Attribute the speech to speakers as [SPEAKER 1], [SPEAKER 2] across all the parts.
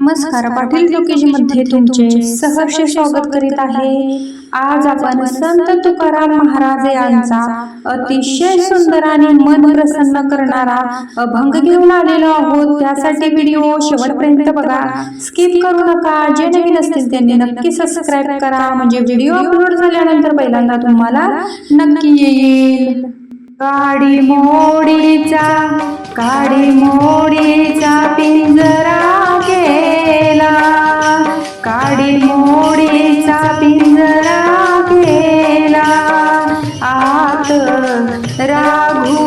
[SPEAKER 1] नमस्कार. पाटील टोकेजी मध्ये तुमचे सहर्ष स्वागत करीत आहे. आज आपण संत तुकाराम महाराज यांचा अतिशय सुंदर आणि मन प्रसन्न करणारा अभंग घेऊन आलेलो आहोत. त्यासाठी व्हिडिओ शेवटपर्यंत बघा. स्किप करू नका. जे नवीन असतील त्यांनी नक्की सबस्क्राईब करा. म्हणजे व्हिडिओ अपलोड झाल्यानंतर पहिल्यांदा तुम्हाला नक्की येईल. काडी मोडीचा काडी मोडीचा पिंजरा गेला काडी मोडीचा पिंजरा केला. आत राघू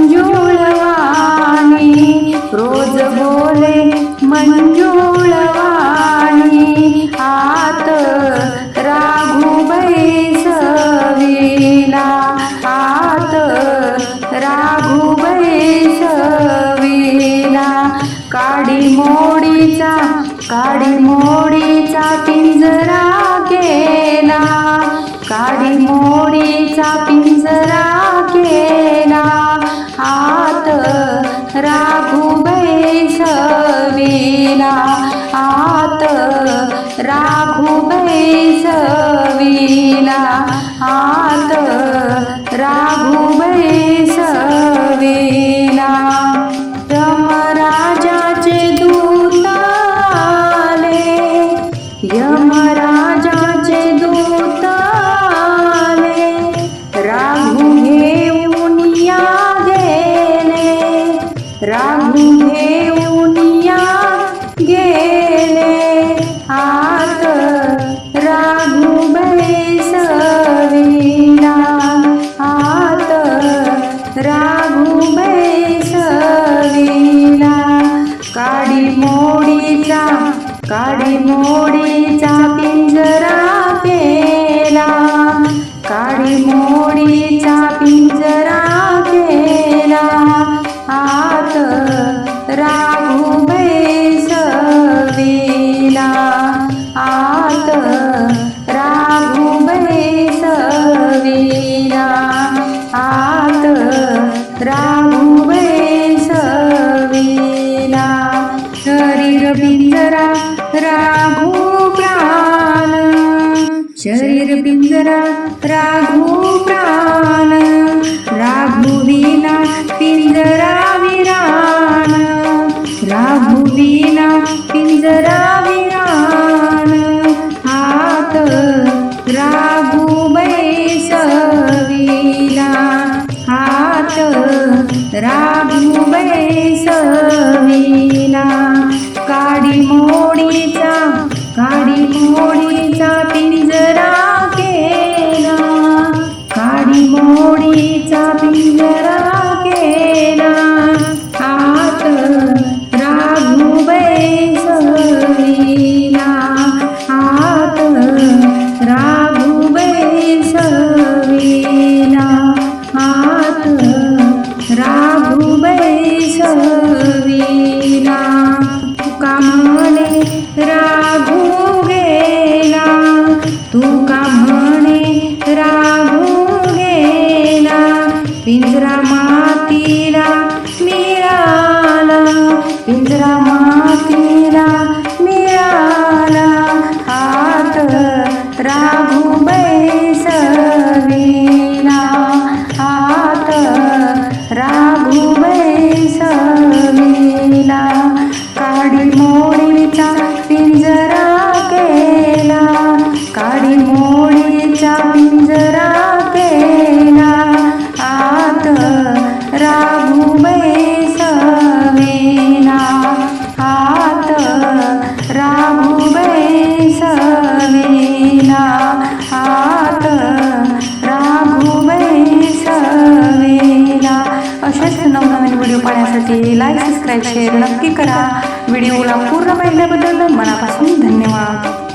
[SPEAKER 1] मंजुळवाणी रोज बोले मंजुळवाणी आत राघू बैसविला आत राघू बैसविला. काडी मोडीचा काडी मोडीचा पिंजरा केला. काडी मोडीचा पिंजरा आत राघू बैसविला यमराजाचे दूत आले यमराजाचे दूत आले राघू घेऊन या गेले राघू घेऊन या गेले. आ काडी मोडीचा पिंजरा केला. काडी मोडीचा पिंजरा केला. आत राहू बैसविला आत राहू बैसविला शरीर राघू प्राण राघू पिंजरा विराण राघू पिंजरा विराण हात राघू बैसविला हात राघू बैसविला. काडी मोडीचा काडी मोडी पिंजरा पाहण्यासाठी लाईक सबस्क्राईब शेअर नक्की करा. व्हिडिओला पूर्ण पाहिल्याबद्दल मनापासून धन्यवाद.